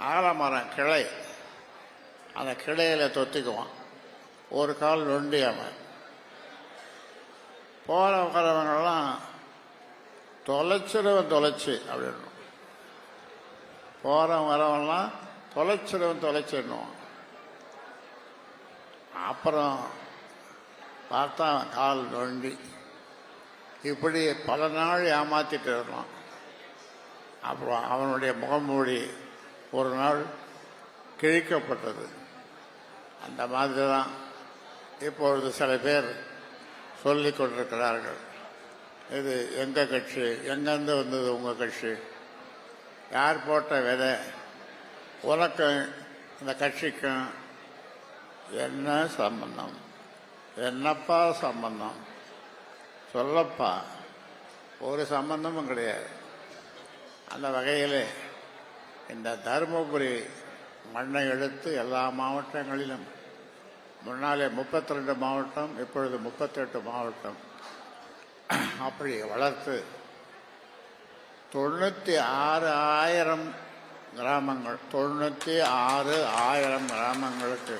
ஆலமரம் கிளை. அந்த கிளையில் தொத்திக்குவான். ஒரு கால் நொண்டி அவன். போகிற வரவங்கெல்லாம் தொலைச்சிடுவன் தொலைச்சி அப்படின்னு போகிறவன் வரவன்லாம் தொலைச்சிடுவன். தொலைச்சிடணும் அப்புறம் பார்த்தா கால் நொண்டி. இப்படி பல நாள் ஏமாத்திட்டு இருந்தான். அப்புறம் அவனுடைய முகமூடி ஒரு நாள் கிழிக்கப்பட்டது. அந்த மாதிரி தான் இப்பொழுது சில பேர் சொல்லிக் கொண்டிருக்கிறார்கள். இது எங்கள் கட்சி? எங்கேருந்து வந்தது உங்கள் கட்சி? யார் போட்ட விதை? உனக்கும் இந்த கட்சிக்கும் என்ன சம்பந்தம்? என்னப்பா சம்பந்தம்? சொல்லப்பா. ஒரு சம்பந்தமும் கிடையாது. அந்த வகையில் இந்த தருமபுரி மண்ணை எடுத்து எல்லா மாவட்டங்களிலும் முன்னாலே 32 மாவட்டம் இப்பொழுது 38 மாவட்டம். அப்படி வளர்த்து தொண்ணூற்றி ஆறு ஆயிரம் கிராமங்கள் தொண்ணூற்றி ஆறு ஆயிரம் கிராமங்களுக்கு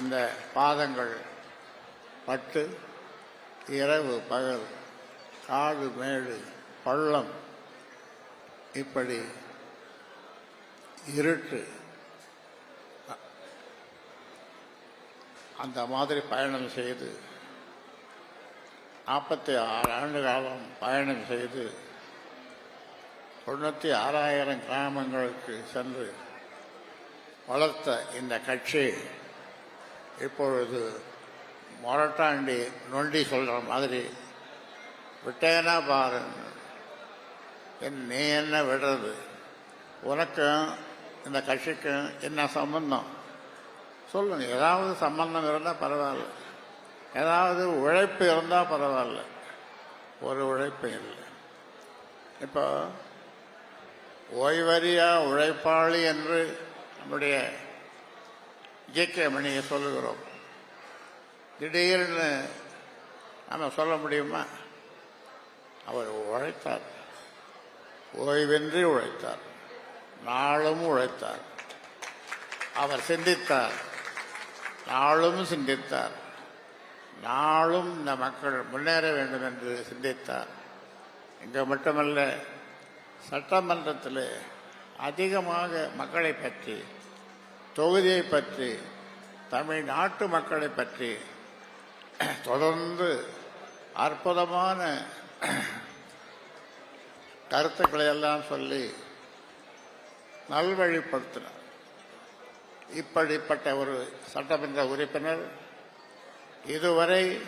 இந்த பாதங்கள் பட்டு இரவு பகல் காடு மேடு பள்ளம் இப்படி இருட்டு. அந்த மாதிரி பயணம் செய்து நாற்பத்தி ஆறு ஆண்டு காலம் பயணம் செய்து தொண்ணூற்றி ஆறாயிரம் கிராமங்களுக்கு சென்று வளர்த்த இந்த கட்சி இப்பொழுது மொரட்டாண்டி நொண்டி சொல்கிற மாதிரி விட்டேனா பாரு என் நீ என்ன விடுறது? உனக்கும் இந்த கட்சிக்கும் என்ன சம்பந்தம்? சொல்லணும் ஏதாவது சம்பந்தம் இருந்தால் பரவாயில்ல. ஏதாவது உழைப்பு இருந்தால் பரவாயில்ல. ஒரு உழைப்பு இல்லை. இப்போ ஓய்வறியா உழைப்பாளி என்று நம்முடைய ஜேகே மணியை சொல்லுகிறோம். திடீர்னு நம்ம சொல்ல முடியுமா? அவர் உழைத்தார். ஓய்வின்றி உழைத்தார். நாளும் உழைத்தார். அவர் சிந்தித்தார். நாளும் சிந்தித்தார். நாளும் இந்த மக்கள் முன்னேற வேண்டும் என்று சிந்தித்தார். இங்கே மட்டுமல்ல சட்டமன்றத்தில் அதிகமாக மக்களை பற்றி தொகுதியை பற்றி தமிழ்நாட்டு மக்களை பற்றி தொடர்ந்து அற்புதமான கருத்துக்களை எல்லாம் சொல்லி நல்வழிப்படுத்தினார். இப்படிப்பட்ட ஒரு சட்டமன்ற உறுப்பினர் இதுவரை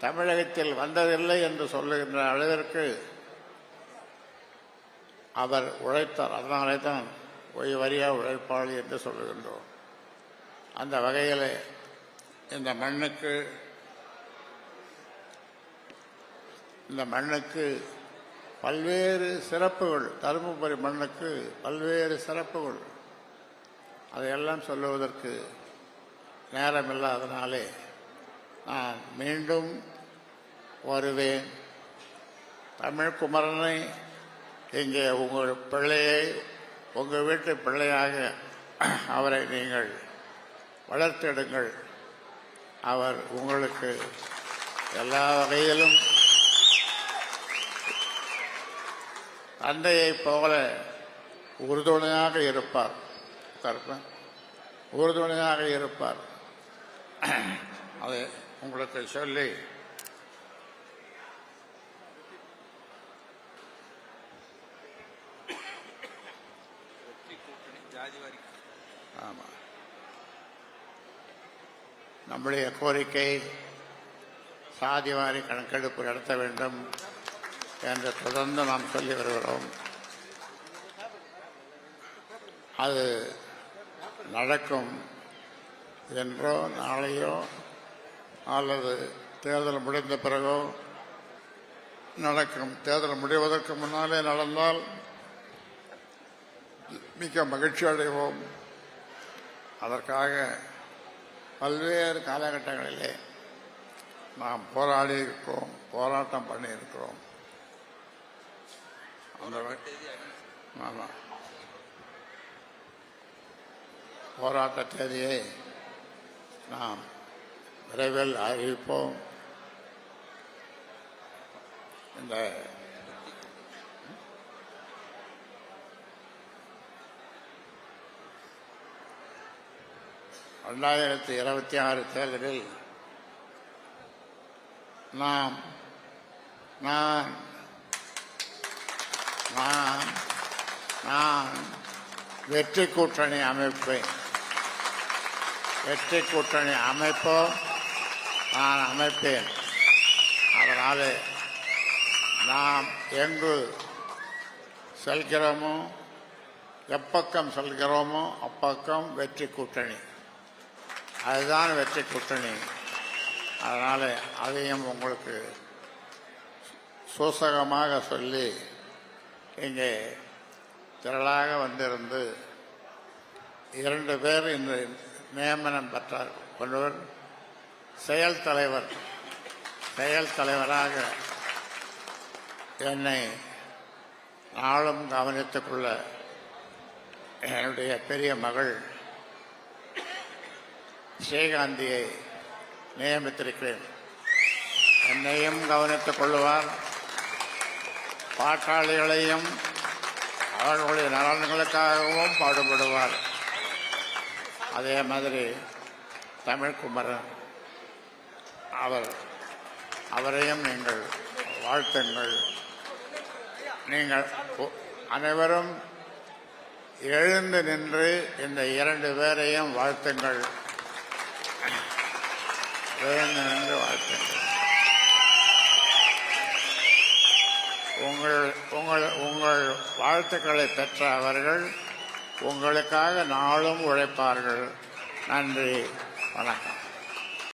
தமிழகத்தில் வந்ததில்லை என்று சொல்லுகின்ற அளவிற்கு அவர் உழைத்தார். அதனாலே தான் ஓய்வறியா உழைப்பாளி என்று சொல்லுகின்றோம். அந்த வகையில் இந்த மண்ணுக்கு இந்த மண்ணுக்கு பல்வேறு சிறப்புகள் தருமபுரி மண்ணுக்கு பல்வேறு சிறப்புகள். அதையெல்லாம் சொல்லுவதற்கு நேரமில்லாதனாலே நான் மீண்டும் வருவேன். தமிழ் குமரனை இங்கே உங்கள் பிள்ளையை உங்கள் வீட்டு பிள்ளையாக அவரை நீங்கள் வளர்த்தெடுங்கள். அவர் உங்களுக்கு எல்லா வகையிலும் தந்தையைப் போல உறுதுணையாக இருப்பார். கற்பன் உறுதுணையாக இருப்பார். அதை உங்களுக்கு சொல்லி. ஆமாம் நம்முடைய கோரிக்கை சாதிவாரி கணக்கெடுப்பு நடத்த வேண்டும். என்று தொடர்ந்து நாம் சொல்லி வருகிறோம். அது நடக்கும் என்றோ நாளையோ அல்லது தேர்தல் முடிந்த பிறகோ நடக்கும். தேர்தல் முடிவதற்கு முன்னாலே நடந்தால் மிக்க மகிழ்ச்சி அடைவோம். அதற்காக பல்வேறு காலகட்டங்களிலே நாம் போராடி இருக்கிறோம் போராட்டம் பண்ணியிருக்கிறோம். அந்த ஆமாம் போராட்ட தேதியை நாம் விரைவில் அறிவிப்போம். இந்த ரெண்டாயிரத்தி இருபத்தி ஆறு தேர்தலில் நாம் நான் நான் நான் வெற்றி கூட்டணி அமைப்பேன். வெற்றி கூட்டணி அமைப்போ நான் அமைப்பேன். அதனாலே நாம் எங்கு செல்கிறோமோ எப்பக்கம் செல்கிறோமோ அப்பக்கம் வெற்றி கூட்டணி. அதுதான் வெற்றி கூட்டணி. அதனால் அதையும் உங்களுக்கு சூசகமாக சொல்லி இங்கே திரளாக வந்திருந்து இரண்டு பேர் இன்று நியமனம் பெற்றார். ஒருவர் செயல் தலைவர் செயல் தலைவராக என்னை நாளும் கவனித்துக் கொள்ள என்னுடைய பெரிய மகள் ஸ்ரீகாந்தியை நியமித்திருக்கிறேன். என்னையும் கவனித்துக் கொள்ளுவார். பாட்டாளிகளையும் அவர்களுடைய நலன்களுக்காகவும் பாடுபடுவார். அதே மாதிரி தமிழ்குமரன் அவர் அவரையும் நீங்கள் வாழ்த்துங்கள். நீங்கள் அனைவரும் எழுந்து நின்று இந்த இரண்டு பேரையும் வாழ்த்துங்கள். எழுந்து நின்று வாழ்த்துங்கள். உங்கள் உங்கள் உங்கள் வாழ்த்துக்களை பெற்ற அவர்கள் உங்களுக்காக நாளும் உழைப்பார்கள். நன்றி. வணக்கம்.